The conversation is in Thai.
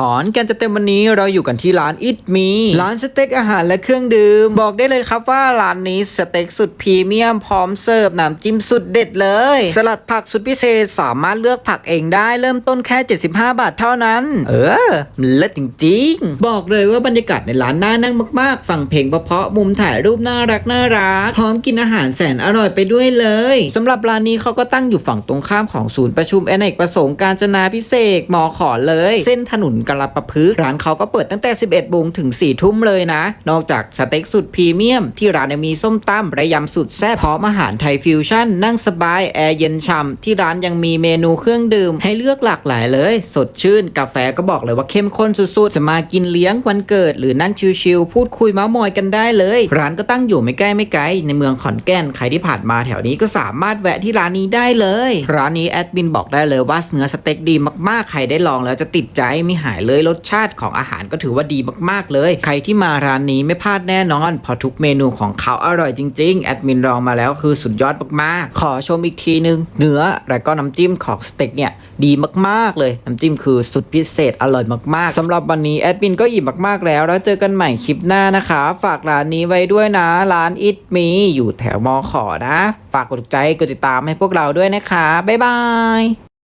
ขอนแกันจะเต็มวันนี้เราอยู่กันที่ร้านอิทมีร้านสเต็กอาหารและเครื่องดื่ม บอกได้เลยครับว่าร้านนี้สเต็กสุดพรีเมียมพร้อมเสิร์ฟน้ำจิ้มสุดเด็ดเลย สลัดผักสุดพิเศษสามารถเลือกผักเองได้เริ่มต้นแค่ 75 บาทเท่านั้น เออเลิศจริงๆ บอกเลยว่าบรรยากาศในร้านน่านั่งมากๆ ฟังเพลงเพราะๆมุมถ่ายรูปน่ารักน่ารักพร้อมกินอาหารแสนอร่อยไปด้วยเลยสำหรับร้านนี้เขาก็ตั้งอยู่ฝั่งตรงข้ามของศูนย์ประชุมอเนกประสงค์การจนาพิเศษกมอขอเลย เส้นถนนกรประพฤกร้านเขาก็เปิดตั้งแต่ 11โมงถึง4ทุ่มเลยนะ นอกจากสเต็กสุดพรีเมียม ที่ร้านยังมีส้มตำและยำสุดแซ่บพร้อมอาหารไทยฟิวชั่น นั่งสบาย แอร์เย็นช่ำที่ร้านยังมีเมนูเครื่องดื่ม ให้เลือกหลากหลายเลย สดชื่น กาแฟก็บอกเลยว่าเข้มข้นสุดๆ จะมากินเลี้ยงวันเกิด หรือนั่งชิลๆพูดคุยเมามอยกันได้เลย ร้านก็ตั้งอยู่ไม่ใกล้ไม่ไกลในเมืองขอนแก่นใครที่ผ่านมาแถวนี้ก็สามารถแวะที่ร้านนี้ได้เลย ร้านนี้แอดมินบอกได้เลยว่าเนื้อสเต็กดีมากๆใครได้ลองแล้วจะติดใจไม่หายเลยรสชาติของอาหารก็ถือว่าดีมากๆเลย ใครที่มาร้านนี้ไม่พลาดแน่นอนเพราะทุกเมนูของเขาอร่อยจริงๆแอดมินลองมาแล้วคือสุดยอดมากๆ ขอชมอีกทีนึง เนื้อและก็น้ำจิ้มของสเต็กเนี่ยดีมากๆเลย น้ำจิ้มคือสุดพิเศษอร่อยมากๆสำหรับวันนี้แอดมินก็อิ่มมากๆแล้ว แล้วเจอกันใหม่คลิปหน้านะคะ ฝากร้านนี้ไว้ด้วยนะ ร้านอิทมีอยู่แถวมอขอนะ ฝากกดถูกใจกดติดตามให้พวกเราด้วยนะคะ บ๊ายบาย